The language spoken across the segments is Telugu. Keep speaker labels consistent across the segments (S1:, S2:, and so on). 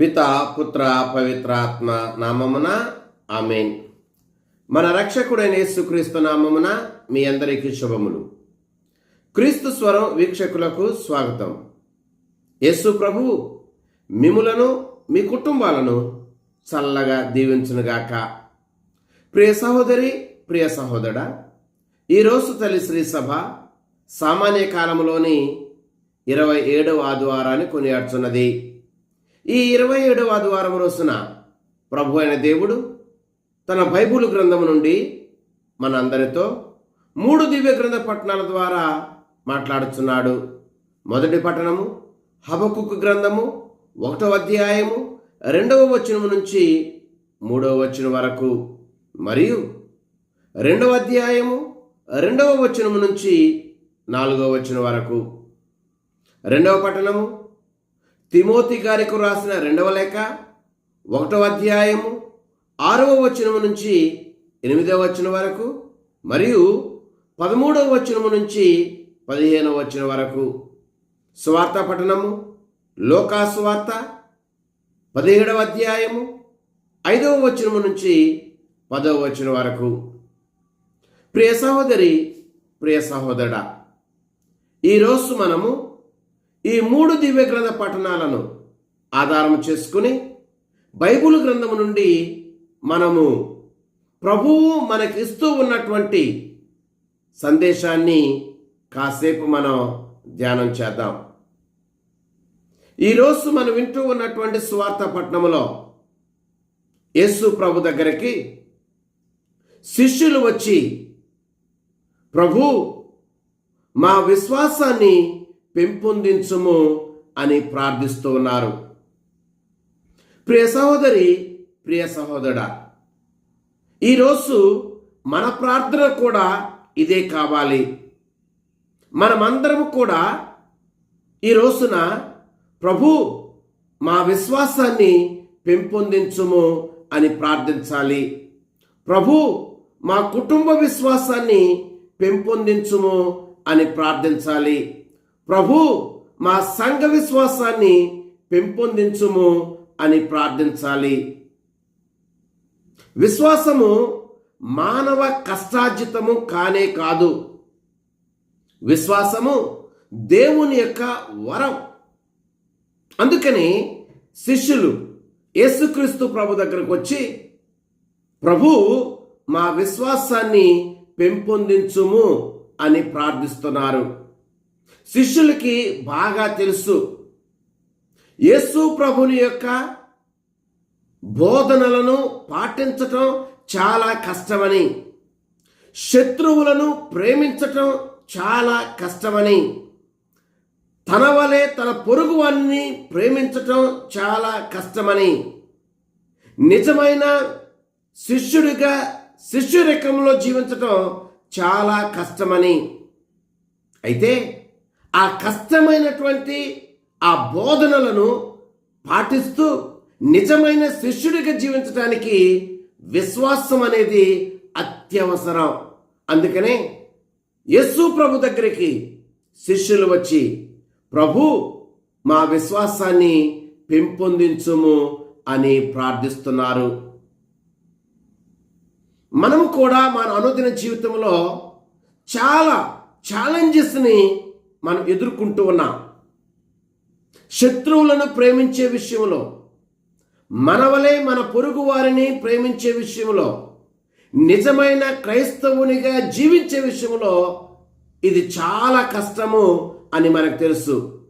S1: పిత పుత్ర పవిత్రాత్మ నామమున ఆమెన్. మన రక్షకుడైన యేసుక్రీస్తు నామమున మీ అందరికీ శుభములు. క్రీస్తు స్వరం వీక్షకులకు స్వాగతం. యేసు ప్రభు మిములను మీ కుటుంబాలను చల్లగా దీవించునుగాక. ప్రియ సహోదరి ప్రియ సహోదరా ఈరోజు తల్లి శ్రీ సభ సామాన్య కాలంలోని ఇరవై ఏడవ ఆదివారాన్ని కొనియాడుచున్నది. ఈ ఇరవై ఏడవ ఆదివారం రోజున ప్రభు అయిన దేవుడు తన బైబుల్ గ్రంథం నుండి మనందరితో మూడు దివ్య గ్రంథ పట్టణాల ద్వారా మాట్లాడుచున్నాడు. మొదటి పట్టణము హబకుకు గ్రంథము ఒకటవ అధ్యాయము రెండవ వచనం నుంచి మూడవ వచనం వరకు. మరియు రెండవ అధ్యాయము రెండవ వచనము నుంచి నాలుగవ వచనం వరకు. రెండవ పట్టణము తిమోతి గారికి రాసిన రెండవ లేఖ ఒకటవ అధ్యాయము ఆరవ వచనము నుంచి ఎనిమిదవ వచనం వరకు మరియు పదమూడవ వచనము నుంచి పదిహేనవ వచనం వరకు. స్వార్థ పఠనము లోకాస్వార్త పదిహేడవ అధ్యాయము ఐదవ వచనము నుంచి పదవ వచనం వరకు. ప్రియ సహోదరి ప్రియ సహోదరుడా ఈరోజు మనము ఈ మూడు దివ్య గ్రంథ పఠనాలను ఆధారం చేసుకుని బైబుల్ గ్రంథము నుండి మనము ప్రభువు మనకిస్తూ ఉన్నటువంటి సందేశాన్ని కాసేపు మనం ధ్యానం చేద్దాం. ఈరోజు మనం వింటూ ఉన్నటువంటి స్వార్థ పట్టణములో యేసు ప్రభు దగ్గరికి శిష్యులు వచ్చి ప్రభు మా విశ్వాసాన్ని పెంపొందించుము అని ప్రార్థిస్తూ ఉన్నారు. ప్రియ సహోదరి ప్రియ సహోదరుడా ఈరోజు మన ప్రార్థన కూడా ఇదే కావాలి. మనమందరం కూడా ఈ రోజున ప్రభు మా విశ్వాసాన్ని పెంపొందించుము అని ప్రార్థించాలి. ప్రభు మా కుటుంబ విశ్వాసాన్ని పెంపొందించుము అని ప్రార్థించాలి. ప్రభు మా సంఘ విశ్వాసాన్ని పెంపొందించుము అని ప్రార్థించాలి. విశ్వాసము మానవ కష్టార్జితము కానే కాదు. విశ్వాసము దేవుని యొక్క వరం. అందుకని శిష్యులు యేసుక్రీస్తు ప్రభు దగ్గరకు వచ్చి ప్రభు మా విశ్వాసాన్ని పెంపొందించుము అని ప్రార్థిస్తున్నారు. శిష్యులకి బాగా తెలుసు. యేసు ప్రభుని యొక్క బోధనలను పాటించటం చాలా కష్టమని శత్రువులను ప్రేమించటం చాలా కష్టమని తన వలె తన పొరుగు వారిని ప్రేమించటం చాలా కష్టమని నిజమైన శిష్యుడిగా శిష్యురికంలో జీవించటం చాలా కష్టమని. అయితే ఆ కష్టమైనటువంటి ఆ బోధనలను పాటిస్తూ నిజమైన శిష్యుడిగా జీవించడానికి విశ్వాసం అనేది అత్యవసరం. అందుకనే యస్సు ప్రభు దగ్గరికి శిష్యులు వచ్చి ప్రభు మా విశ్వాసాన్ని పెంపొందించుము అని ప్రార్థిస్తున్నారు. మనం కూడా మన అనుదిన జీవితంలో చాలా ఛాలెంజెస్ని మనం ఎదుర్కొంటూ ఉన్నాం. శత్రువులను ప్రేమించే విషయంలో మనవలే మన పొరుగు వారిని ప్రేమించే విషయంలో నిజమైన క్రైస్తవునిగా జీవించే విషయంలో ఇది చాలా కష్టము అని మనకు తెలుసు.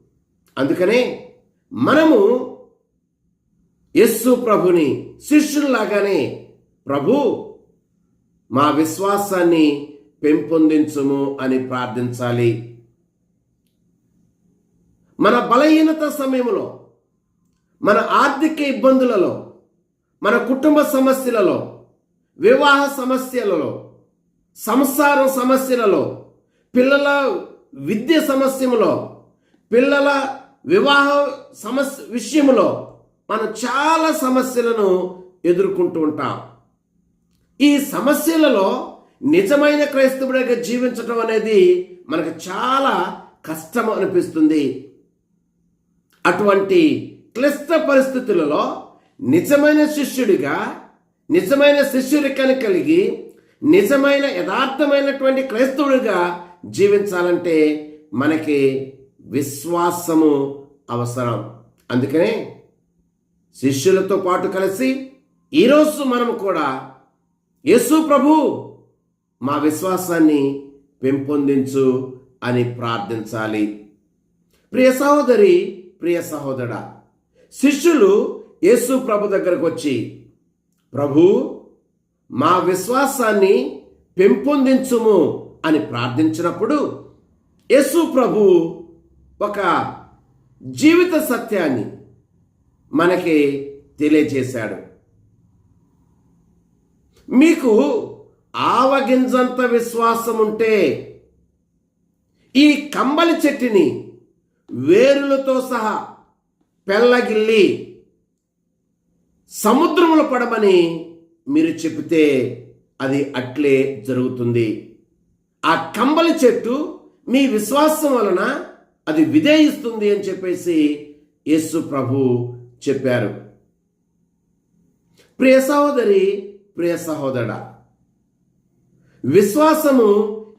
S1: అందుకనే మనము యస్సు ప్రభుని శిష్యుల్లాగానే ప్రభు మా విశ్వాసాన్ని పెంపొందించుము అని ప్రార్థించాలి. మన బలహీనత సమయంలో మన ఆర్థిక ఇబ్బందులలో మన కుటుంబ సమస్యలలో వివాహ సమస్యలలో సంసారం సమస్యలలో పిల్లల విద్య సమస్యలో పిల్లల వివాహ సమస్య విషయంలో మనం చాలా సమస్యలను ఎదుర్కొంటూ ఉంటాం. ఈ సమస్యలలో నిజమైన క్రైస్తవుడిగా జీవించడం అనేది మనకు చాలా కష్టం అనిపిస్తుంది. అటువంటి క్లిష్ట పరిస్థితులలో నిజమైన శిష్యుడిగా నిజమైన శిష్యుడికని కలిగి నిజమైన యథార్థమైనటువంటి క్రైస్తవుడిగా జీవించాలంటే మనకి విశ్వాసము అవసరం. అందుకనే శిష్యులతో పాటు కలిసి ఈరోజు మనం కూడా యేసు ప్రభు మా విశ్వాసాన్ని పెంపొందించు అని ప్రార్థించాలి. ప్రియ సహోదరి ప్రియ సహోదర శిష్యులు యేసు ప్రభు దగ్గరకు వచ్చి ప్రభు మా విశ్వాసాన్ని పెంపొందించుము అని ప్రార్థించినప్పుడు యేసు ప్రభు ఒక జీవిత సత్యాన్ని మనకి తెలియజేశాడు. మీకు ఆవగింజంత విశ్వాసం ఉంటే ఈ కంబలి చెట్టుని వేరులతో సహా పెళ్ళగిల్లి సముద్రములు పడమని మీరు చెబితే అది అట్లే జరుగుతుంది. ఆ కంబలి చెట్టు మీ విశ్వాసం వలన అది విధేయిస్తుంది అని చెప్పేసి యేసు ప్రభు చెప్పారు. ప్రియ సహోదరి ప్రియ సహోదర విశ్వాసము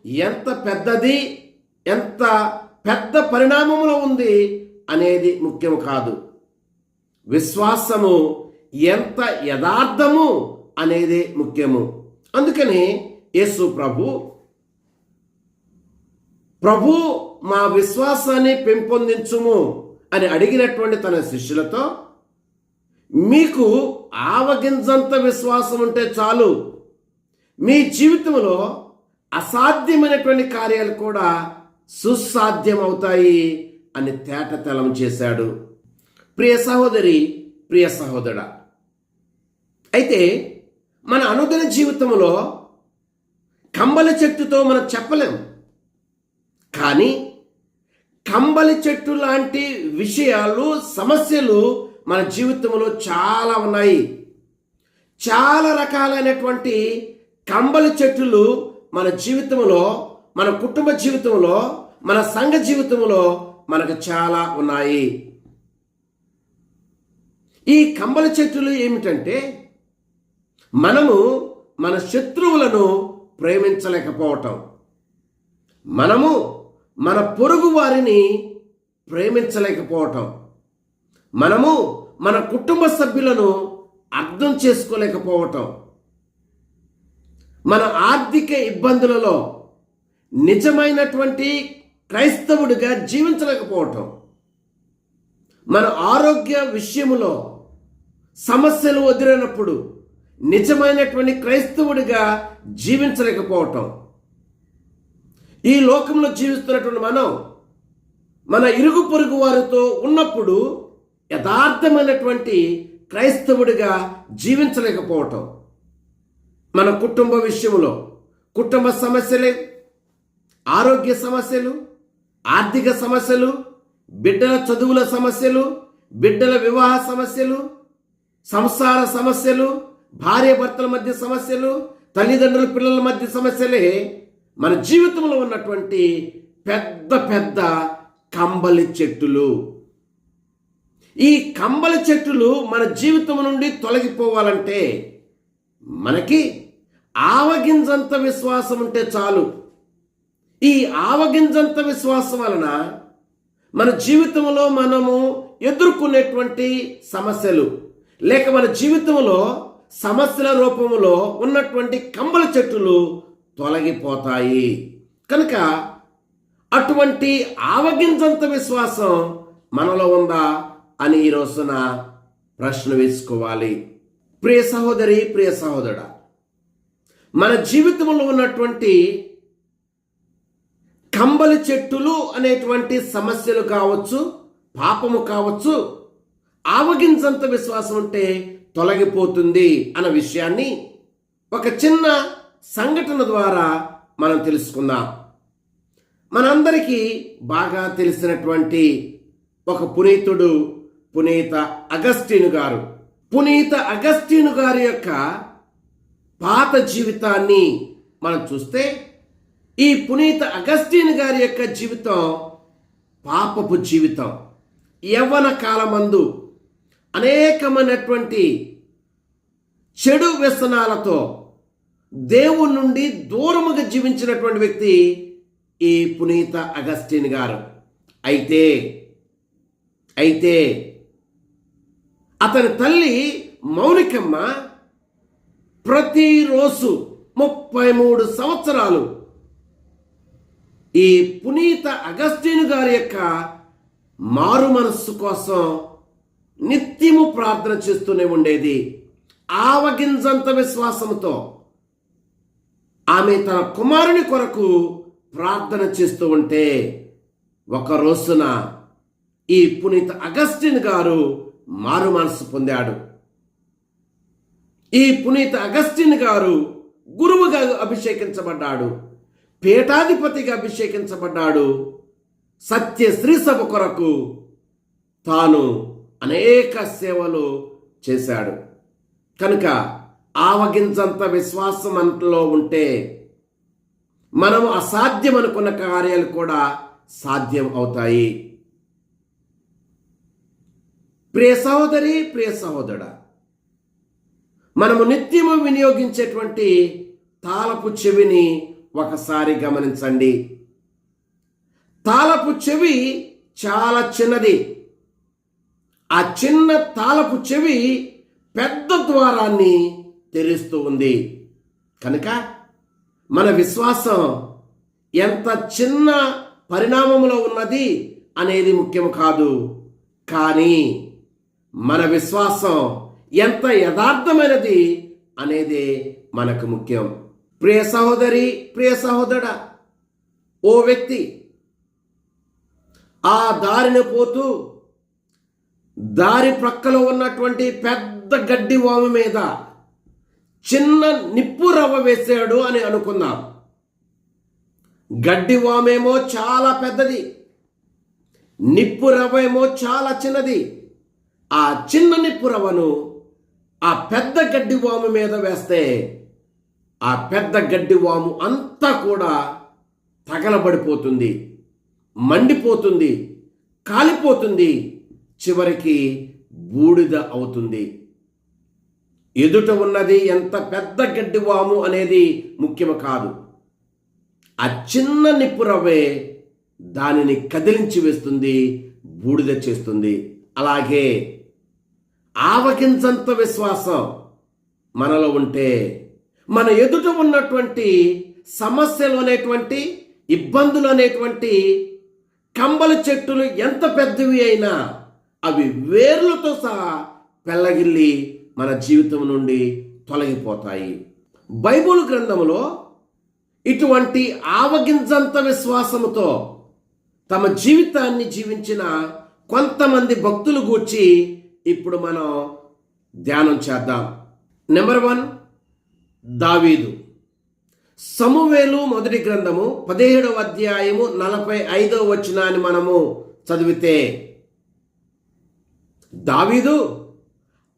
S1: ఎంత పెద్దది ఎంత పెద్ద పరిణామములో ఉంది అనేది ముఖ్యం కాదు. విశ్వాసము ఎంత యథార్థము అనేది ముఖ్యము. అందుకని యేసు ప్రభు ప్రభు మా విశ్వాసాన్ని పెంపొందించుము అని అడిగినటువంటి తన శిష్యులతో మీకు ఆవగింజంత విశ్వాసం ఉంటే చాలు. మీ జీవితంలో అసాధ్యమైనటువంటి కార్యాలు కూడా సుసాధ్యం అవుతాయి అని తేటతలం చేశాడు. ప్రియ సహోదరి ప్రియ సహోదరుడా అయితే మన అనుదిన జీవితంలో కంబలి చెట్టుతో మనం చెప్పలేం. కానీ కంబలి చెట్టు లాంటి విషయాలు సమస్యలు మన జీవితంలో చాలా ఉన్నాయి. చాలా రకాలైనటువంటి కంబలి చెట్టులు మన జీవితంలో మన కుటుంబ జీవితంలో మన సంఘ జీవితంలో మనకు చాలా ఉన్నాయి. ఈ కంబల చెట్టులు ఏమిటంటే మనము మన శత్రువులను ప్రేమించలేకపోవటం. మనము మన పొరుగు వారిని ప్రేమించలేకపోవటం. మనము మన కుటుంబ సభ్యులను అర్థం చేసుకోలేకపోవటం. మన ఆర్థిక ఇబ్బందులలో నిజమైనటువంటి క్రైస్తవుడిగా జీవించలేకపోవటం. మన ఆరోగ్య విషయంలో సమస్యలు వదిలినప్పుడు నిజమైనటువంటి క్రైస్తవుడిగా జీవించలేకపోవటం. ఈ లోకంలో జీవిస్తున్నటువంటి మనం మన ఇరుగు పొరుగు వారితో ఉన్నప్పుడు యథార్థమైనటువంటి క్రైస్తవుడిగా జీవించలేకపోవటం. మన కుటుంబ విషయంలో కుటుంబ సమస్యలే ఆరోగ్య సమస్యలు ఆర్థిక సమస్యలు బిడ్డల చదువుల సమస్యలు బిడ్డల వివాహ సమస్యలు సంసార సమస్యలు భార్య భర్తల మధ్య సమస్యలు తల్లిదండ్రుల పిల్లల మధ్య సమస్యలే మన జీవితంలో ఉన్నటువంటి పెద్ద పెద్ద కంబలి చెట్టులు. ఈ కంబలి చెట్టులు మన జీవితం నుండి తొలగిపోవాలంటే మనకి ఆవగింజంత విశ్వాసం ఉంటే చాలు. ఈ ఆవగింజంత విశ్వాసం వలన మన జీవితంలో మనము ఎదుర్కొనేటువంటి సమస్యలు లేక మన జీవితంలో సమస్యల రూపంలో ఉన్నటువంటి కంబల చెట్టులు తొలగిపోతాయి. కనుక అటువంటి ఆవగింజంత విశ్వాసం మనలో ఉందా అని ఈ రోజున ప్రశ్న వేసుకోవాలి. ప్రియ సహోదరి ప్రియ సహోదరుడా మన జీవితంలో ఉన్నటువంటి కంబలి చెట్టులు అనేటువంటి సమస్యలు కావచ్చు పాపము కావచ్చు ఆవగించంత విశ్వాసం ఉంటే తొలగిపోతుంది అన్న విషయాన్ని ఒక చిన్న సంఘటన ద్వారా మనం తెలుసుకుందాం. మనందరికీ బాగా తెలిసినటువంటి ఒక పునీతుడు పునీత అగస్టీను గారు. పునీత అగస్టీను గారి యొక్క పాత జీవితాన్ని మనం చూస్తే ఈ పునీత అగస్టిన్ గారి యొక్క జీవితం పాపపు జీవితం. యవ్వన కాలమందు అనేకమైనటువంటి చెడు వ్యసనాలతో దేవుని నుండి దూరముగా జీవించినటువంటి వ్యక్తి ఈ పునీత అగస్టిన్ గారు. అయితే అయితే అతని తల్లి మౌనికమ్మ ప్రతిరోజు ముప్పై మూడు సంవత్సరాలు ఈ పునీత అగస్టిన్ గారి యొక్క మారు మనస్సు కోసం నిత్యము ప్రార్థన చేస్తూనే ఉండేది. ఆవగింజంత విశ్వాసంతో ఆమె తన కుమారుని కొరకు ప్రార్థన చేస్తూ ఉంటే ఒక రోజున ఈ పునీత అగస్టిన్ గారు మారు మనసు పొందాడు. ఈ పునీత అగస్టిన్ గారు గురువుగా అభిషేకించబడ్డాడు. పీఠాధిపతిగా అభిషేకించబడ్డాడు. సత్య శ్రీ సభ కొరకు తాను అనేక సేవలు చేశాడు. కనుక ఆవగించంత విశ్వాసం అంతలో ఉంటే మనం అసాధ్యం అనుకున్న కార్యాలు కూడా సాధ్యం అవుతాయి. ప్రియ సహోదరి ప్రియ సహోదరుడా మనము నిత్యము వినియోగించేటువంటి తాళపు చెవిని ఒకసారి గమనించండి. తాళపు చెవి చాలా చిన్నది. ఆ చిన్న తాళపు చెవి పెద్ద ద్వారాన్ని తెరుస్తూ ఉంది. కనుక మన విశ్వాసం ఎంత చిన్న పరిణామంలో ఉన్నది అనేది ముఖ్యం కాదు. కానీ మన విశ్వాసం ఎంత యథార్థమైనది అనేది మనకు ముఖ్యం. ప్రియ సహోదరి ప్రియ సహోదర ఓ వ్యక్తి ఆ దారిని పోతూ దారి ప్రక్కలో ఉన్నటువంటి పెద్ద గడ్డి వాము మీద చిన్న నిప్పు రవ్వ వేసాడు అని అనుకుందాం. గడ్డి వామేమో చాలా పెద్దది నిప్పు రవ్వ ఏమో చాలా చిన్నది. ఆ చిన్న నిప్పు రవ్వను ఆ పెద్ద గడ్డి వాము మీద వేస్తే ఆ పెద్ద గడ్డి వాము అంతా కూడా తగలబడిపోతుంది మండిపోతుంది కాలిపోతుంది చివరికి బూడిద అవుతుంది. ఎదుట ఉన్నది ఎంత పెద్ద గడ్డివాము అనేది ముఖ్యం కాదు. ఆ చిన్న నిప్పురవ్వే దానిని కదిలించి వేస్తుంది బూడిద చేస్తుంది. అలాగే ఆవగించంత విశ్వాసం మనలో ఉంటే మన ఎదుట ఉన్నటువంటి సమస్యలు అనేటువంటి ఇబ్బందులు అనేటువంటి కంబల చెట్టులు ఎంత పెద్దవి అయినా అవి వేర్లతో సహా పెళ్ళగిల్లి మన జీవితం నుండి తొలగిపోతాయి. బైబుల్ గ్రంథంలో ఇటువంటి ఆవగింజంత విశ్వాసముతో తమ జీవితాన్ని జీవించిన కొంతమంది భక్తులు గూర్చి ఇప్పుడు మనం ధ్యానం చేద్దాం. నెంబర్ వన్ దావీదు. సమవేలు మొదటి గ్రంథము పదిహేడవ అధ్యాయము నలభై ఐదవ వచనాన్ని మనము చదివితే దావీదు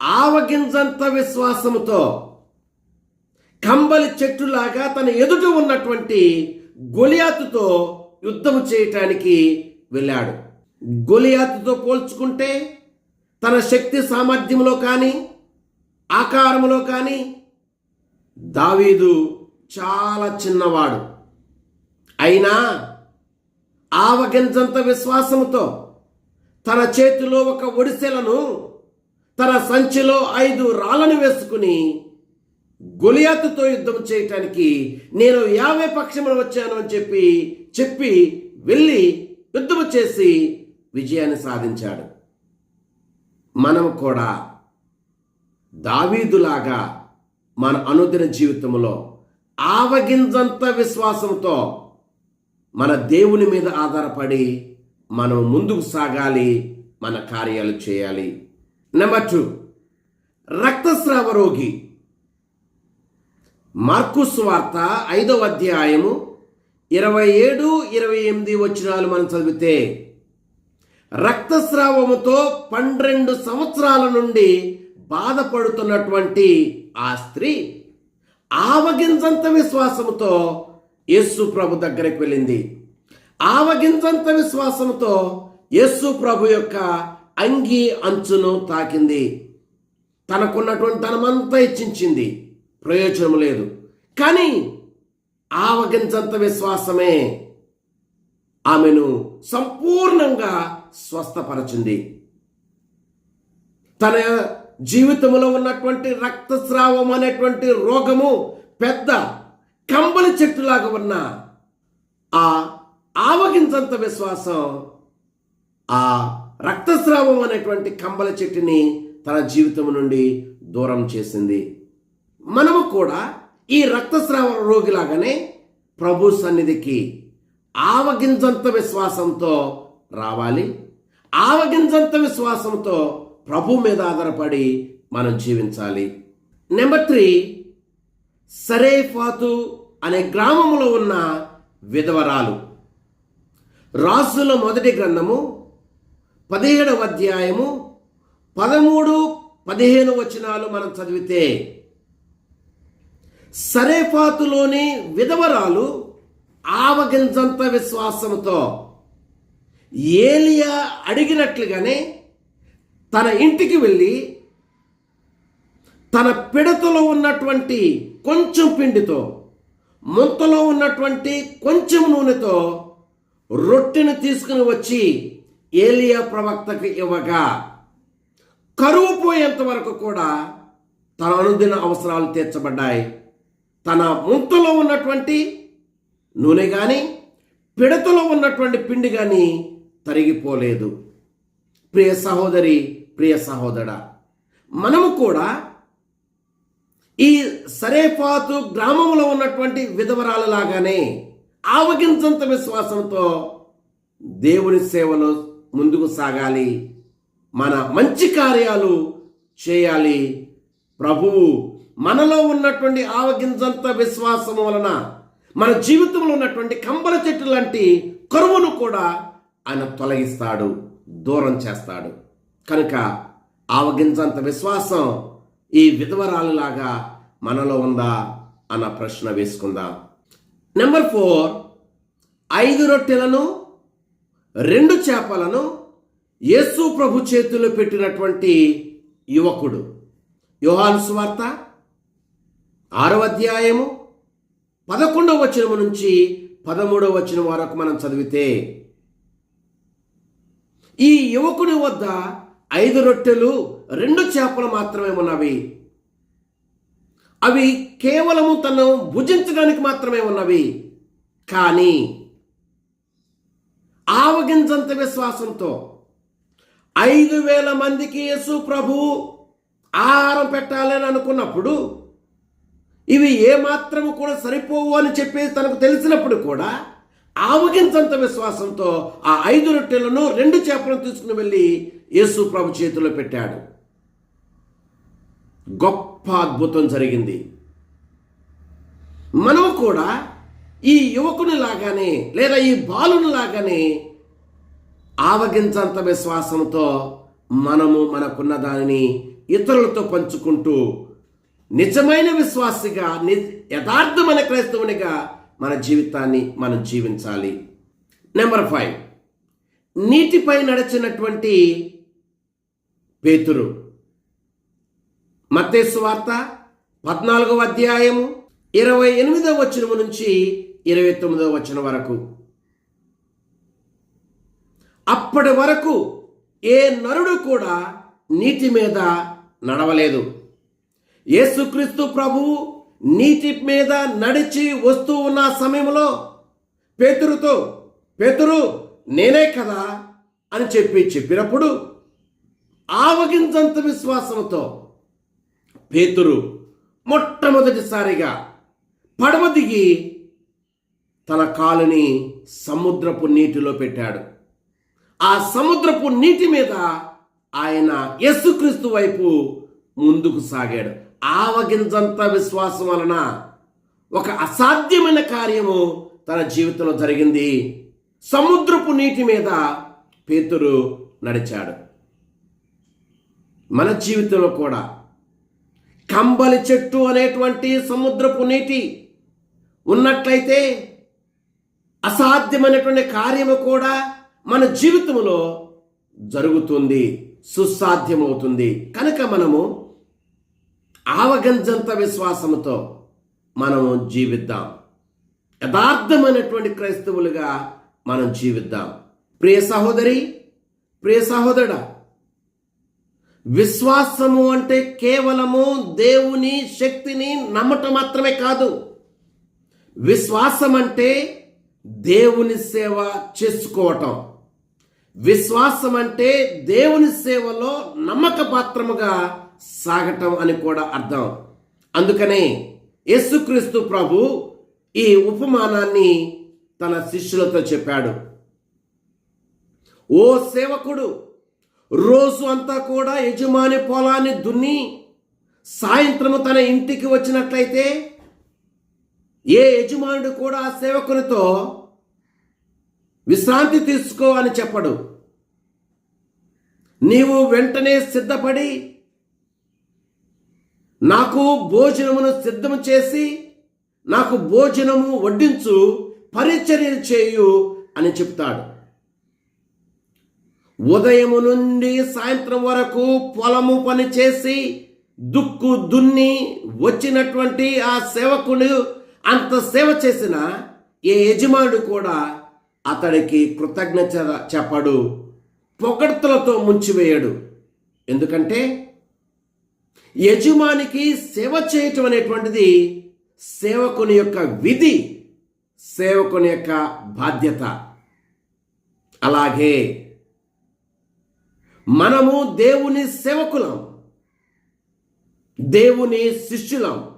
S1: ఆవగింజంత విశ్వాసముతో కంబలి చెట్టులాగా తన ఎదుట ఉన్నటువంటి గొలియాతుతో యుద్ధము చేయటానికి వెళ్ళాడు. గొలియాతుతో పోల్చుకుంటే తన శక్తి సామర్థ్యంలో కానీ ఆకారంలో కానీ దావీదు చాలా చిన్నవాడు. అయినా ఆవగింజంత విశ్వాసముతో తన చేతిలో ఒక ఒడిసెలను తన సంచిలో ఐదు రాళ్ళను వేసుకుని గొలియాతుతో యుద్ధం చేయటానికి నేను యాభై పక్షములు వచ్చాను అని చెప్పి చెప్పి వెళ్ళి యుద్ధము చేసి విజయాన్ని సాధించాడు. మనం కూడా దావీదులాగా మన అనుదిన జీవితంలో ఆవగింజంత విశ్వాసంతో మన దేవుని మీద ఆధారపడి మనం ముందుకు సాగాలి మన కార్యాలు చేయాలి. నెంబర్ టూ రక్తస్రావ రోగి. మార్కు వార్త ఐదవ అధ్యాయము ఇరవై ఏడు ఇరవై ఎనిమిది వచ్చినాలు మనం చదివితే రక్తస్రావముతో పన్నెండు సంవత్సరాల నుండి బాధపడుతున్నటువంటి ఆ స్త్రీ ఆవగింజంత విశ్వాసంతో యేసు ప్రభు దగ్గరికి వెళ్ళింది. ఆవగింజంత విశ్వాసంతో యేసు ప్రభు యొక్క అంగి అంచును తాకింది. తనకున్నటువంటి ధనమంతా ఇచ్చించింది. ప్రయోజనం లేదు. కానీ ఆవగించంత విశ్వాసమే ఆమెను సంపూర్ణంగా స్వస్థపరచింది. తన జీవితంలో ఉన్నటువంటి రక్తస్రావం అనేటువంటి రోగము పెద్ద కంబలి చెట్టులాగా ఉన్న ఆ ఆవగించంత విశ్వాసం ఆ రక్తస్రావం అనేటువంటి కంబల చెట్టుని తన జీవితం నుండి దూరం చేసింది. మనము కూడా ఈ రక్తస్రావ రోగిలాగానే ప్రభు సన్నిధికి ఆవగింజంత విశ్వాసంతో రావాలి. ఆవగింజంత విశ్వాసంతో ప్రభు మీద ఆధారపడి మనం జీవించాలి. నెంబర్ త్రీ సరేఫాతు అనే గ్రామంలో ఉన్న విధవరాలు. రాసుల మొదటి గ్రంథము పదిహేడవ అధ్యాయము పదమూడు పదిహేను వచనాలు మనం చదివితే సరేఫాతులోని విధవరాలు ఆవగింజంత విశ్వాసంతో ఏలియా అడిగినట్లుగానే తన ఇంటికి వెళ్ళి తన పిడతలో ఉన్నటువంటి కొంచెం పిండితో ముంతలో ఉన్నటువంటి కొంచెం నూనెతో రొట్టెను తీసుకుని వచ్చి ఏలియా ప్రవక్తకు ఇవ్వగా కరువు పోయేంత వరకు కూడా తన అనుదిన అవసరాలు తీర్చబడ్డాయి. తన ముంతలో ఉన్నటువంటి నూనె కానీ పిడతలో ఉన్నటువంటి పిండి కానీ తరిగిపోలేదు. ప్రియ సహోదరి ప్రియ సహోదర మనము కూడా ఈ సరేఫాతు గ్రామంలో ఉన్నటువంటి విధవరాలలాగానే ఆవగించంత విశ్వాసంతో దేవుని సేవలో ముందుకు సాగాలి మన మంచి కార్యాలు చేయాలి. ప్రభువు మనలో ఉన్నటువంటి ఆవగింజంత విశ్వాసం వలన మన జీవితంలో ఉన్నటువంటి కంబల చెట్టు లాంటి కరువును కూడా ఆయన తొలగిస్తాడు దూరం చేస్తాడు. కనుక ఆవగించంత విశ్వాసం ఈ విధవరాలులాగా మనలో ఉందా అన్న ప్రశ్న వేసుకుందాం. నెంబర్ ఫోర్ ఐదు రొట్టెలను రెండు చేపలను యేసు ప్రభు చేతిలో పెట్టినటువంటి యువకుడు. యోహాను సువార్త ఆరవ అధ్యాయము పదకొండవ వచనము నుంచి పదమూడవ వచనం వరకు మనం చదివితే ఈ యువకుడి వద్ద ఐదు రొట్టెలు రెండు చేపలు మాత్రమే ఉన్నవి. అవి కేవలము తను భుజించడానికి మాత్రమే ఉన్నవి. కానీ ఆవగింజంత విశ్వాసంతో ఐదు వేల మందికి యేసు ప్రభు ఆహారం పెట్టాలని అనుకున్నప్పుడు ఇవి ఏమాత్రము కూడా సరిపోవు అని చెప్పేసి తనకు తెలిసినప్పుడు కూడా ఆవగించంత విశ్వాసంతో ఆ ఐదు రొట్టెలను రెండు చేపలను తీసుకుని వెళ్ళి యేసు ప్రభు చేతిలో పెట్టాడు. గొప్ప అద్భుతం జరిగింది. మనం కూడా ఈ యువకుని లాగానే లేదా ఈ బాలుని లాగానే ఆవగించంత విశ్వాసంతో మనము మనకున్న దానిని ఇతరులతో పంచుకుంటూ నిజమైన విశ్వాసిగా ని యథార్థమైన క్రైస్తవునిగా మన జీవితాన్ని మనం జీవించాలి. నెంబర్ ఫైవ్ నీటిపై నడిచినటువంటి పేతురు. మత్తేసు వార్త పద్నాలుగవ అధ్యాయము ఇరవై ఎనిమిదవ వచనం నుంచి ఇరవై తొమ్మిదవ వచనం వరకు. అప్పటి వరకు ఏ నరుడు కూడా నీటి మీద నడవలేదు. యేసుక్రీస్తు ప్రభువు నీటి మీద నడిచి వస్తూ ఉన్న సమయంలో పేతురుతో పేతురు నేనే కదా అని చెప్పి చెప్పినప్పుడు ఆవగించంత విశ్వాసంతో పేతురు మొట్టమొదటిసారిగా పడవ దిగి తన కాలుని సముద్రపు నీటిలో పెట్టాడు. ఆ సముద్రపు నీటి మీద ఆయన యేసుక్రీస్తు వైపు ముందుకు సాగాడు. ఆవగించంత విశ్వాసం వలన ఒక అసాధ్యమైన కార్యము తన జీవితంలో జరిగింది. సముద్రపు నీటి మీద పేతురు నడిచాడు. మన జీవితంలో కూడా కంబలి చెట్టు అనేటువంటి సముద్రపు నీటి ఉన్నట్లయితే అసాధ్యమైనటువంటి కార్యము కూడా మన జీవితంలో జరుగుతుంది సుసాధ్యమవుతుంది. కనుక మనము ఆవగంజంత విశ్వాసముతో మనము జీవిద్దాం. యథార్థమైనటువంటి క్రైస్తవులుగా మనం జీవిద్దాం. ప్రియ సహోదరి ప్రియ సహోదరుడ విశ్వాసము అంటే కేవలము దేవుని శక్తిని నమ్మటం మాత్రమే కాదు. విశ్వాసం అంటే దేవుని సేవ చేసుకోవటం. విశ్వాసం అంటే దేవుని సేవలో నమ్మక పాత్రముగా సాగటం అని కూడా అర్థం. అందుకనే యేసుక్రీస్తు ప్రభు ఈ ఉపమానాన్ని తన శిష్యులతో చెప్పాడు. ఓ సేవకుడు రోజు అంతా కూడా యజమాని పొలాన్ని దున్ని సాయంత్రము తన ఇంటికి వచ్చినట్లయితే ఏ యజమానుడు కూడా ఆ సేవకునితో విశ్రాంతి తీసుకో అని చెప్పడు. నీవు వెంటనే సిద్ధపడి నాకు భోజనమును సిద్ధము చేసి నాకు భోజనము వడ్డించు పరిచర్య చేయు అని చెప్తాడు. ఉదయము నుండి సాయంత్రం వరకు పొలము పని చేసి దుక్కు దున్ని వచ్చినటువంటి ఆ సేవకుడు అంత సేవ చేసిన ఏ యజమానుడు కూడా అతడికి కృతజ్ఞత చెప్పడు పొగడ్తలతో ముంచివేయడు. ఎందుకంటే యజమానికి సేవ చేయటం అనేటువంటిది సేవకుని యొక్క విధి సేవకుని యొక్క బాధ్యత. అలాగే మనము దేవుని సేవకులం దేవుని శిష్యులం.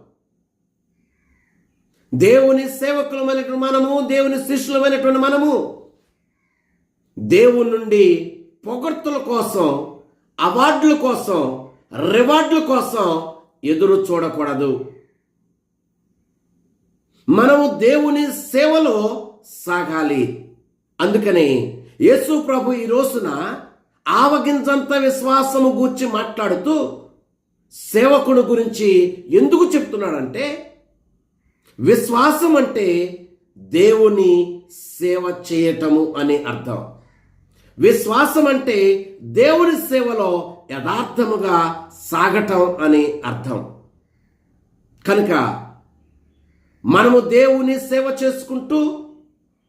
S1: దేవుని సేవకులమైనటువంటి మనము దేవుని శిష్యులమైనటువంటి మనము దేవుని నుండి పొగడ్తల కోసం అవార్డుల కోసం రివార్డుల కోసం ఎదురు చూడకూడదు. మనము దేవుని సేవలో సాగాలి. అందుకని యేసు ప్రభు ఈ రోజున ఆవగించంత విశ్వాసము గూర్చి మాట్లాడుతూ సేవకుడు గురించి ఎందుకు చెప్తున్నాడంటే విశ్వాసం అంటే దేవుని సేవ చేయటము అని అర్థం. విశ్వాసం అంటే దేవుని సేవలో యథార్థముగా సాగటం అని అర్థం. కనుక మనము దేవుని సేవ చేసుకుంటూ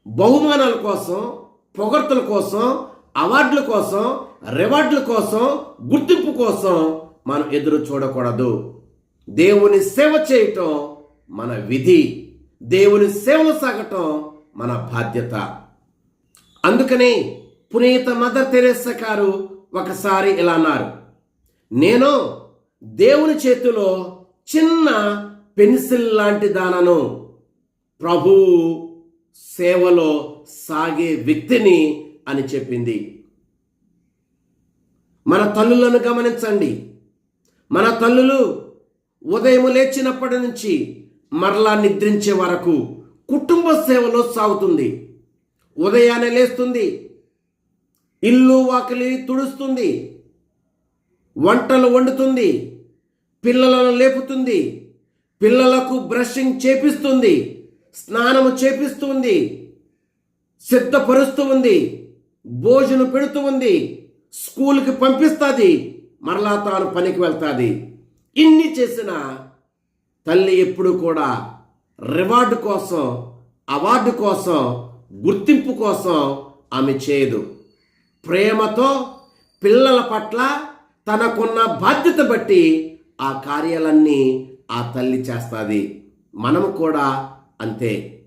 S1: బహుమానాల కోసం పొగడ్తల కోసం అవార్డుల కోసం రివార్డుల కోసం గుర్తింపు కోసం మనం ఎదురు చూడకూడదు. దేవుని సేవ చేయటం మన విధి. దేవుని సేవలు సాగటం మన బాధ్యత. అందుకని పునీత మదర్ తెరేసా గారు ఒకసారి ఇలా అన్నారు. నేను దేవుని చేతిలో చిన్న పెన్సిల్ లాంటి దానను ప్రభు సేవలో సాగే వ్యక్తిని అని చెప్పింది. మన తల్లులను గమనించండి. మన తల్లులు ఉదయం లేచినప్పటి నుంచి మరలా నిద్రించే వరకు కుటుంబ సేవలో సాగుతుంది. ఉదయాన్నే లేస్తుంది ఇల్లు వాకిలి తుడుస్తుంది. వంటలు వండుతుంది. పిల్లలను లేపుతుంది. పిల్లలకు బ్రషింగ్ చేపిస్తుంది. స్నానము చేపిస్తుంది. సిద్ధపరుస్తూ ఉంది. భోజనం పెడుతూ ఉంది. స్కూల్కి పంపిస్తుంది. మరలా తాను పనికి వెళ్తుంది. ఇన్ని చేసిన తల్లి ఎప్పుడు కూడా రివార్డు కోసం అవార్డు కోసం గుర్తింపు కోసం ఆమె చేయదు. ప్రేమతో పిల్లల పట్ల తనకున్న బాధ్యత బట్టి ఆ కార్యాలన్నీ ఆ తల్లి చేస్తుంది. మనము కూడా అంతే.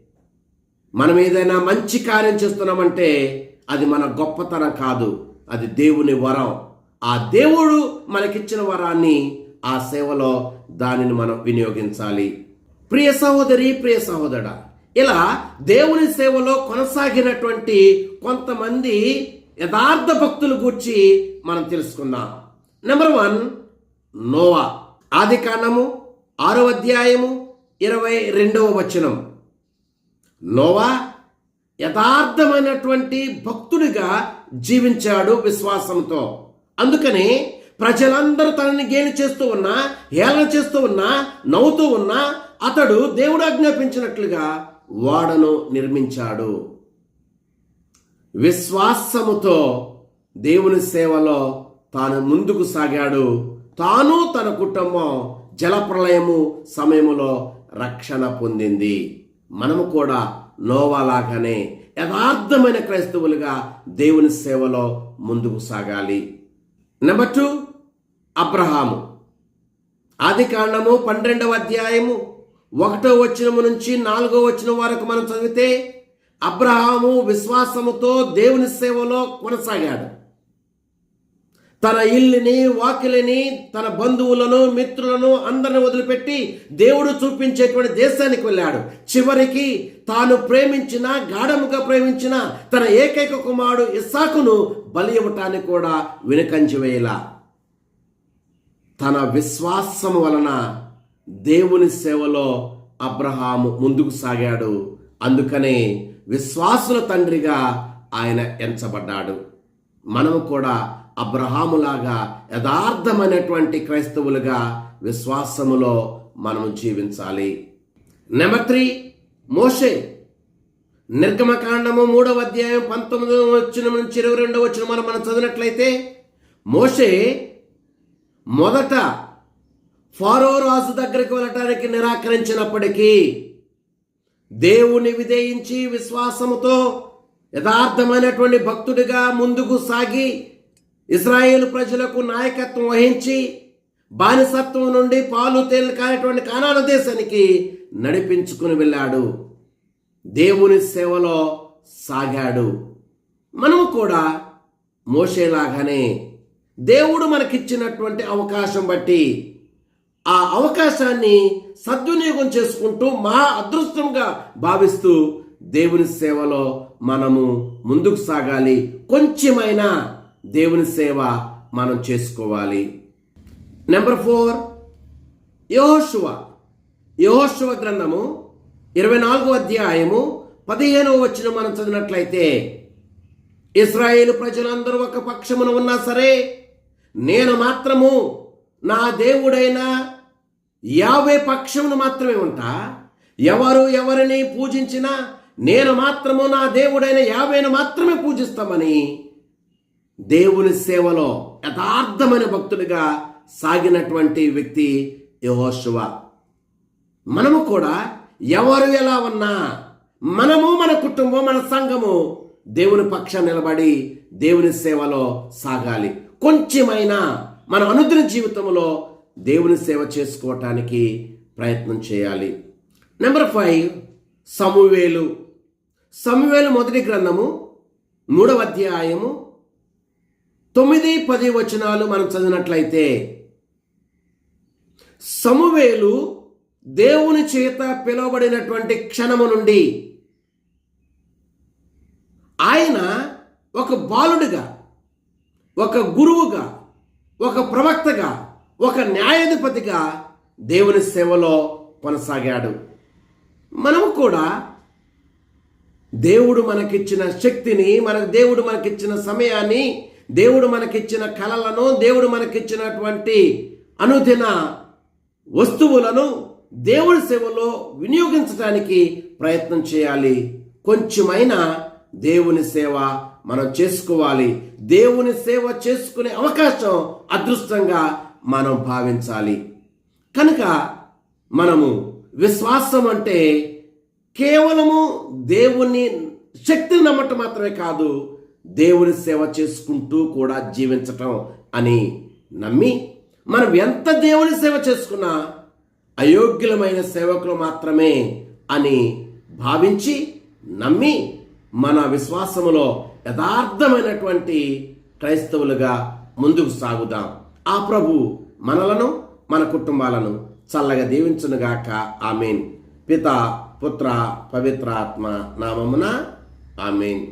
S1: మనం ఏదైనా మంచి కార్యం చేస్తున్నామంటే అది మన గొప్పతనం కాదు. అది దేవుని వరం. ఆ దేవుడు మనకిచ్చిన వరాన్ని ఆ సేవలో దానిని మనం వినియోగించాలి. ప్రియ సహోదరి ప్రియ సహోదరుడా ఇలా దేవుని సేవలో కొనసాగినటువంటి కొంతమంది యథార్థ భక్తుల గురించి మనం తెలుసుకుందాం. Number one Noah. ఆది కాండము ఆరో అధ్యాయము ఇరవై రెండవ వచనం. నోవా యథార్థమైనటువంటి భక్తుడిగా జీవించాడు విశ్వాసంతో. అందుకని ప్రజలందరూ తనని గేలి చేస్తూ ఉన్నా హేళన చేస్తూ ఉన్నా నవ్వుతూ ఉన్నా అతడు దేవుడు ఆజ్ఞాపించినట్లుగా వాడను నిర్మించాడు. విశ్వాసముతో దేవుని సేవలో తాను ముందుకు సాగాడు. తాను తన కుటుంబం జలప్రలయము సమయములో రక్షణ పొందింది. మనము కూడా నోవాలాగానే యథార్థమైన క్రైస్తవులుగా దేవుని సేవలో ముందుకు సాగాలి. Number two Abraham. ఆది కాండము పన్నెండవ అధ్యాయము ఒకటో వచనము నుంచి నాలుగో వచనం వరకు మనం చదివితే అబ్రహాము విశ్వాసముతో దేవుని సేవలో కొనసాగాడు. తన ఇల్లుని వాకిలిని తన బంధువులను మిత్రులను అందరిని వదిలిపెట్టి దేవుడు చూపించేటువంటి దేశానికి వెళ్ళాడు. చివరికి తాను ప్రేమించిన గాఢముగా ప్రేమించిన తన ఏకైక కుమారుడు ఇస్సాకును బలి ఇవ్వటానికి కూడా వెనుకంచి వేయలా. తన విశ్వాసం వలన దేవుని సేవలో అబ్రహాము ముందుకు సాగాడు. అందుకనే విశ్వాసుల తండ్రిగా ఆయన ఎంచబడ్డాడు. మనము కూడా అబ్రహాములాగా యథార్థమైనటువంటి క్రైస్తవులుగా విశ్వాసములో మనము జీవించాలి. నెంబర్ త్రీ మోషే. నిర్గమకాండము మూడవ అధ్యాయం పంతొమ్మిదవ వచ్చిన నుంచి ఇరవై రెండవ వచ్చిన మనం మనం చదివినట్లయితే మోషే మొదట ఫారో రాజు దగ్గరికి వెళ్ళటానికి నిరాకరించినప్పటికీ దేవుని విధేయించి విశ్వాసముతో యథార్థమైనటువంటి భక్తుడిగా ముందుకు సాగి ఇస్రాయేల్ ప్రజలకు నాయకత్వం వహించి బానిసత్వం నుండి పాలు తేలిన కానిటువంటి కానాల దేశానికి నడిపించుకుని వెళ్ళాడు. దేవుని సేవలో సాగాడు. మనము కూడా మోసేలాగానే దేవుడు మనకిచ్చినటువంటి అవకాశం బట్టి ఆ అవకాశాన్ని సద్వినియోగం చేసుకుంటూ మా అదృష్టంగా భావిస్తూ దేవుని సేవలో మనము ముందుకు సాగాలి. కొంచెమైనా దేవుని సేవ మనం చేసుకోవాలి. నెంబర్ ఫోర్ యహోశువ యహోశువ గ్రంథము ఇరవై నాలుగో అధ్యాయము పదిహేనవ వచ్చిన మనం చదివినట్లయితే ఇస్రాయేల్ ప్రజలందరూ ఒక పక్షమున ఉన్నా సరే నేను మాత్రము నా దేవుడైన యావే పక్షమును మాత్రమే ఉంటా. ఎవరు ఎవరిని పూజించినా నేను మాత్రము నా దేవుడైన యావేను మాత్రమే పూజిస్తామని దేవుని సేవలో యథార్థమైన భక్తుడిగా సాగినటువంటి వ్యక్తి యహోశివ మనము కూడా ఎవరు ఎలా ఉన్నా మనము మన కుటుంబం మన సంఘము దేవుని పక్షం నిలబడి దేవుని సేవలో సాగాలి. కొంచెమైనా మన అనుదిన జీవితంలో దేవుని సేవ చేసుకోవటానికి ప్రయత్నం చేయాలి. Number five సమూవేలు. సమూవేలు మొదటి గ్రంథము మూడవ అధ్యాయము తొమ్మిది పది వచనాలు మనం చదివినట్లయితే సమువేలు దేవుని చేత పిలువబడినటువంటి క్షణము నుండి ఆయన ఒక బాలుడిగా ఒక గురువుగా ఒక ప్రవక్తగా ఒక న్యాయాధిపతిగా దేవుని సేవలో కొనసాగాడు. మనము కూడా దేవుడు మనకిచ్చిన శక్తిని మన దేవుడు మనకిచ్చిన సమయాన్ని దేవుడు మనకిచ్చిన కళలను దేవుడు మనకిచ్చినటువంటి అనుదిన వస్తువులను దేవుడి సేవలో వినియోగించడానికి ప్రయత్నం చేయాలి. కొంచెమైనా దేవుని సేవ మనం చేసుకోవాలి. దేవుని సేవ చేసుకునే అవకాశం అదృష్టంగా మనం భావించాలి. కనుక మనము విశ్వాసం అంటే కేవలము దేవుని శక్తిని నమ్మటం మాత్రమే కాదు దేవుని సేవ చేసుకుంటూ కూడా జీవించటం అని నమ్మి మనం ఎంత దేవుని సేవ చేసుకున్నా అయోగ్యులమైన సేవకులు మాత్రమే అని భావించి నమ్మి మన విశ్వాసములో యథార్థమైనటువంటి క్రైస్తవులుగా ముందుకు సాగుదాం. ఆ ప్రభు మనలను మన కుటుంబాలను చల్లగా దీవించునుగాక. ఆమెన్. పిత పుత్ర పవిత్ర ఆత్మ నామమున ఆమెన్.